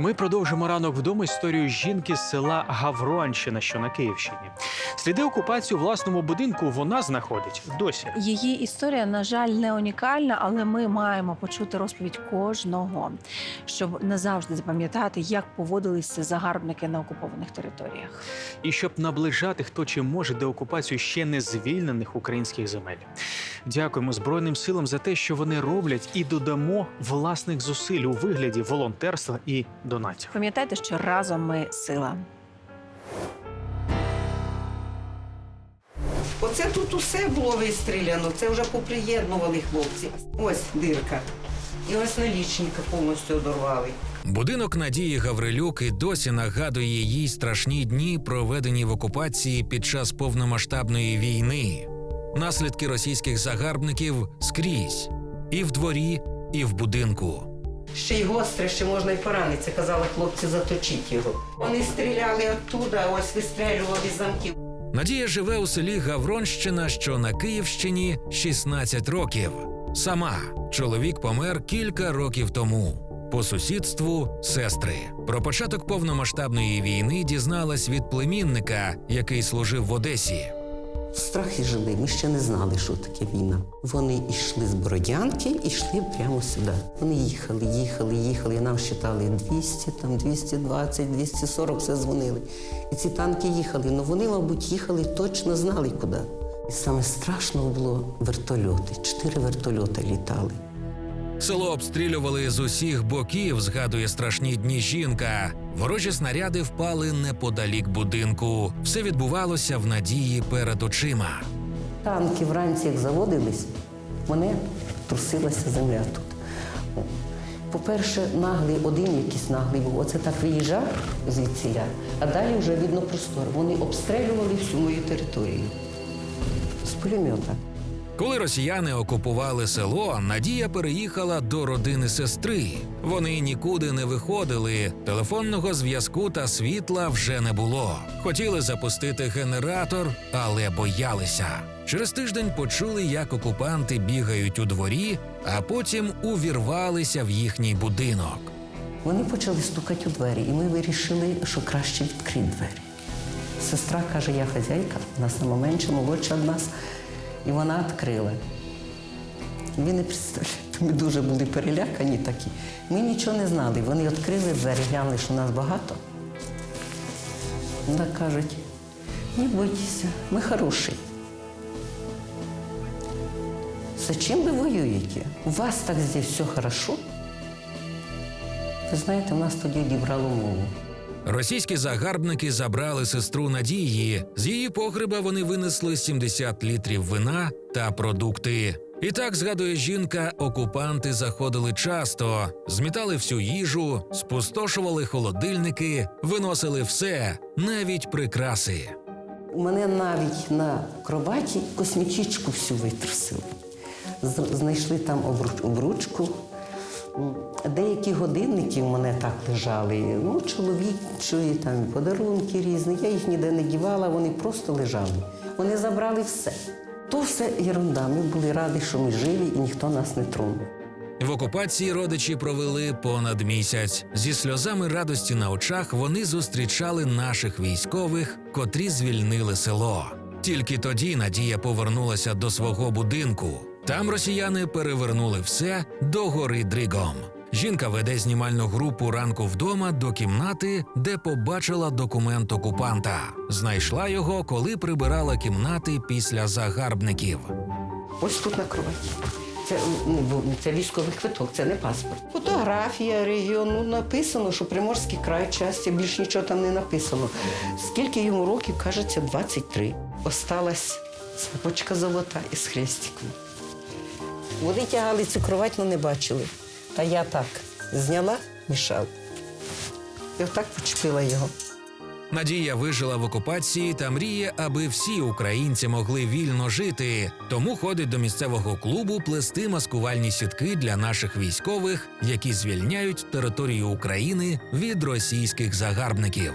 Ми продовжимо ранок вдома історію жінки з села Гавронщина, що на Київщині. Сліди окупації у власному будинку вона знаходить досі. Її історія, на жаль, не унікальна, але ми маємо почути розповідь кожного, щоб назавжди запам'ятати, як поводилися загарбники на окупованих територіях. І щоб наближати хто чи може деокупацію ще не звільнених українських земель. Дякуємо Збройним силам за те, що вони роблять, і додамо власних зусиль у вигляді волонтерства і донатів. Пам'ятайте, що разом ми сила. Оце тут усе було вистріляно, це вже поприєднували хлопці. Ось дирка. І ось налічника повністю одорвали. Будинок Надії Гаврилюк і досі нагадує їй страшні дні, проведені в окупації під час повномасштабної війни. Наслідки російських загарбників скрізь і в дворі, і в будинку. Ще й гостре, ще можна й поранитися, казали хлопці, заточіть його. Вони стріляли оттуда, ось вистрелювали з замків. Надія живе у селі Гавронщина, що на Київщині 16 років. Сама чоловік помер кілька років тому. По сусідству сестри. Про початок повномасштабної війни дізналась від племінника, який служив в Одесі. В страхі жили, ми ще не знали, що таке війна. Вони йшли з Бородянки і йшли прямо сюди. Вони їхали, їхали, їхали. Нам считали 200, там 220, 240, все дзвонили. І ці танки їхали. Ну вони, мабуть, їхали, точно знали куди. І саме страшно було вертольоти. Чотири вертольоти літали. Село обстрілювали з усіх боків, згадує страшні дні жінка. Ворожі снаряди впали неподалік будинку. Все відбувалося в надії перед очима. Танки вранці, як заводились, мене трусилася земля тут. По-перше, наглий, один якийсь наглий був. Оце так виїжджав звідсіля, а далі вже видно простор. Вони обстрілювали всю мою територію з пулемета. Коли росіяни окупували село, Надія переїхала до родини сестри. Вони нікуди не виходили. Телефонного зв'язку та світла вже не було. Хотіли запустити генератор, але боялися. Через тиждень почули, як окупанти бігають у дворі, а потім увірвалися в їхній будинок. Вони почали стукати у двері, і ми вирішили, що краще відкрити двері. Сестра каже, я хазяйка, вона сама менша, молодша від нас, і вона відкрила. Ви не представляєте, ми дуже були перелякані такі. Ми нічого не знали. Вони відкрили двері, глянули, що нас багато. Вона кажуть, не бойтеся, ми хороші. Зачем ви воюєте? У вас так здесь все хорошо. Ви знаєте, у нас тоді дібрало мову. Російські загарбники забрали сестру Надії. З її погреба вони винесли 70 літрів вина та продукти. І так згадує жінка, окупанти заходили часто, змітали всю їжу, спустошували холодильники, виносили все, навіть прикраси. У мене навіть на кроваті космічечку всю витрусили. Знайшли там обруч- обручку. Деякі годинники в мене так лежали. Ну, чоловічої там подарунки різні. Я їх ніде не дівала, вони просто лежали. Вони забрали все. То все ерунда. Ми були раді, що ми живі і ніхто нас не тронув. В окупації родичі провели понад місяць. Зі сльозами радості на очах вони зустрічали наших військових, котрі звільнили село. Тільки тоді Надія повернулася до свого будинку. Там росіяни перевернули все до гори Дригом. Жінка веде знімальну групу ранку вдома до кімнати, де побачила документ окупанта. Знайшла його, коли прибирала кімнати після загарбників. Ось тут на кроваті. Це, ну, це військовий квиток, це не паспорт. Фотографія регіону написано, що Приморський край часті, більш нічого там не написано. Скільки йому років, кажеться, 23. Осталась цепочка золота із хрестиком. Вони тягали цю кровать, але не бачили. Та я так зняла, мішав. І отак почепила його. Надія вижила в окупації та мріє, аби всі українці могли вільно жити. Тому ходить до місцевого клубу плести маскувальні сітки для наших військових, які звільняють територію України від російських загарбників.